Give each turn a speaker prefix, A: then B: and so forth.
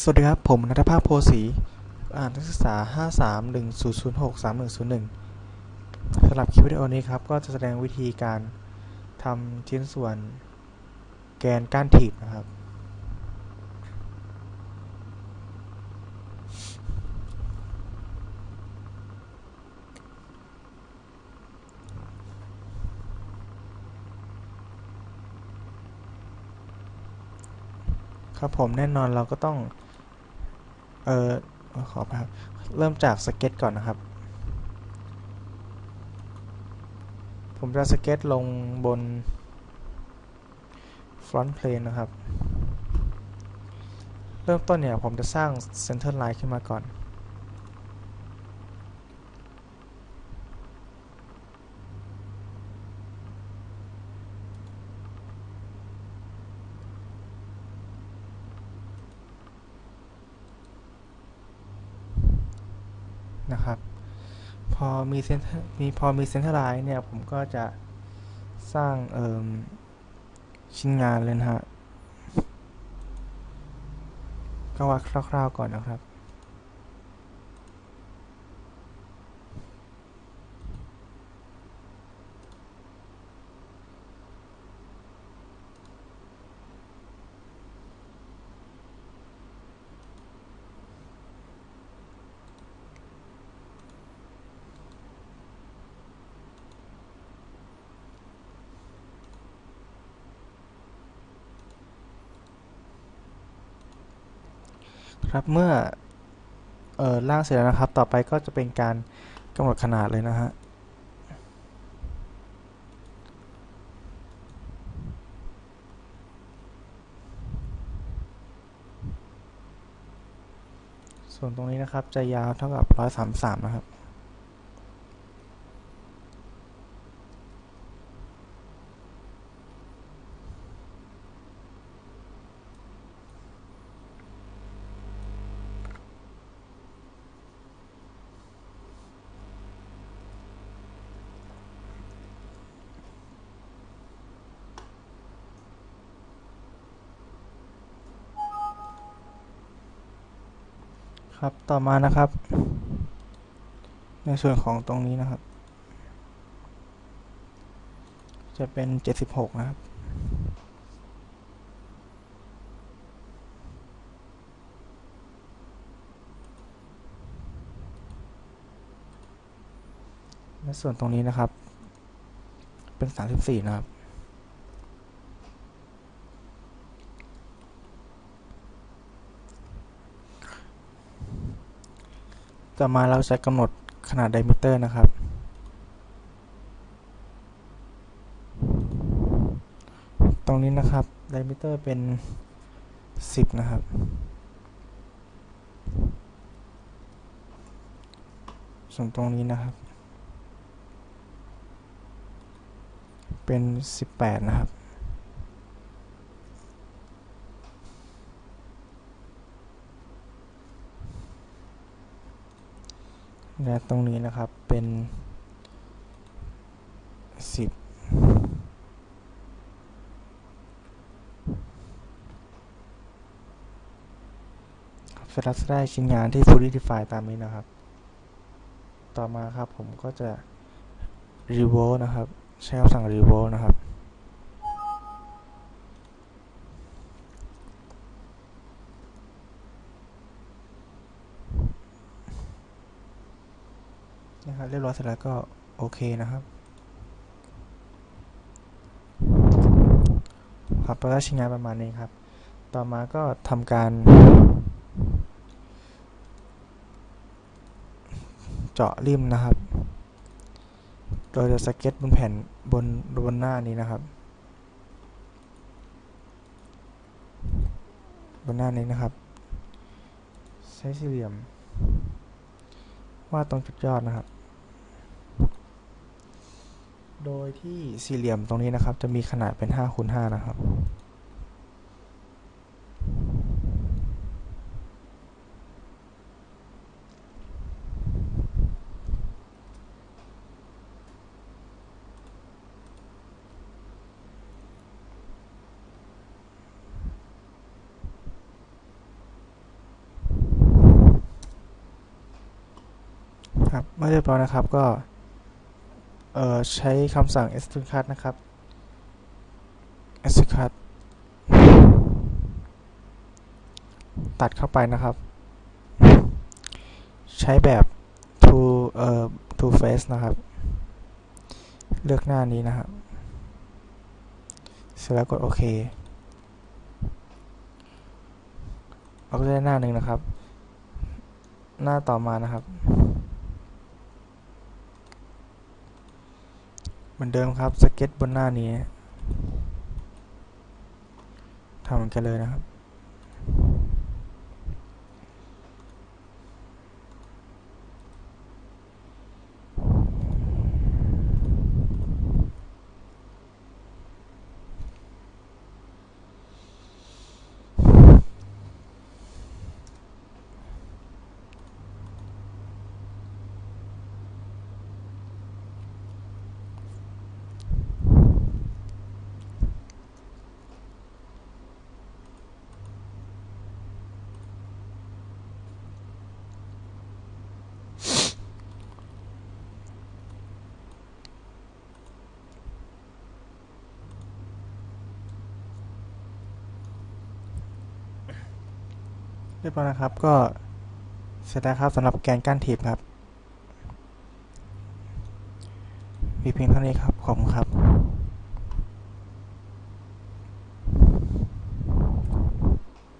A: สวัสดีครับ ผมนัทภาพโพสีอ่านนักศึกษา 531006301 สำหรับคลิปวิดีโอนี้ครับ ก็จะแสดงวิธีการทำชิ้นส่วนแกนก้านถีบนะครับ ครับผมแน่นอนเราก็ต้อง เออขอไปครับ เริ่มจากสเก็ตก่อนนะครับ ผมจะสเก็ตลงบน front plane นะครับ เริ่มต้นเนี่ย ผมจะสร้าง center line ขึ้นมาก่อน นะครับ พอมีเซนท์มีพอมีเซนเตอร์ไลน์เนี่ย ผมก็จะสร้างเอ่มชิ้นงานเลยนะฮะก็ว่าคร่าวๆก่อนนะครับ ครับเมื่อออล่างเสร็จแล้วนะครับ ต่อไปก็จะเป็นการกำหนดขนาดเลยนะฮะส่วนตรงนี้นะครับจะยาวเท่ากับ 133 นะครับ ครับต่อมานะครับ ในส่วนของตรงนี้นะครับ จะเป็น 76 นะครับและส่วนตรงนี้นะครับ เป็น 34 นะครับ ต่อมาเราจะกำหนดขนาดไดมิเตอร์นะครับ ตรงนี้นะครับไดมิเตอร์เป็น 10 นะครับ ส่วนตรงนี้นะครับ เป็น 18 นะครับ และตรงนี้นะครับเป็น 10เสร็จแล้วจะได้ชิ้นงานที่ fully define ตามนี้นะครับ ต่อมาครับผมก็จะ revolve นะครับ ใช้คำสั่ง revolve นะครับ นะครับ เรียบร้อยเสร็จแล้วก็โอเคนะครับครับแล้วก็ชิ้นงานประมาณนี้ครับ ต่อมาก็ทำการ เจาะริมนะครับโดยจะสเก็ตบนแผ่นบนบนหน้านี้นะครับ บนหน้านี้นะครับ ใช้สี่เหลี่ยมวาดตรงจุดยอดนะครับ โดยที่สี่เหลี่ยมตรงนี้นะครับ จะมีขนาดเป็น5คูณ5นะครับ ครับเมื่อเรียบร้อยนะครับก็ เอ่อใช้คำสั่ง extrude นะครับ extrude ตัดเข้าไปนะครับ ใช้แบบ to เอ่อ to face นะครับ เลือกหน้านี้นะครับ เสร็จแล้วกดโอเคเราก็ได้หน้าหนึ่งนะครับ หน้าต่อมานะครับ เห มือนเดิมครับสเก็ตบนหน้านี้ทำเหมือนกันเลยนะครับ เรียบร้อยนะครับ ก็เสร็จแล้วครับสำหรับแกนก้านถีบครับมีเพียงเท่านี้ครับ ขอบคุณครับ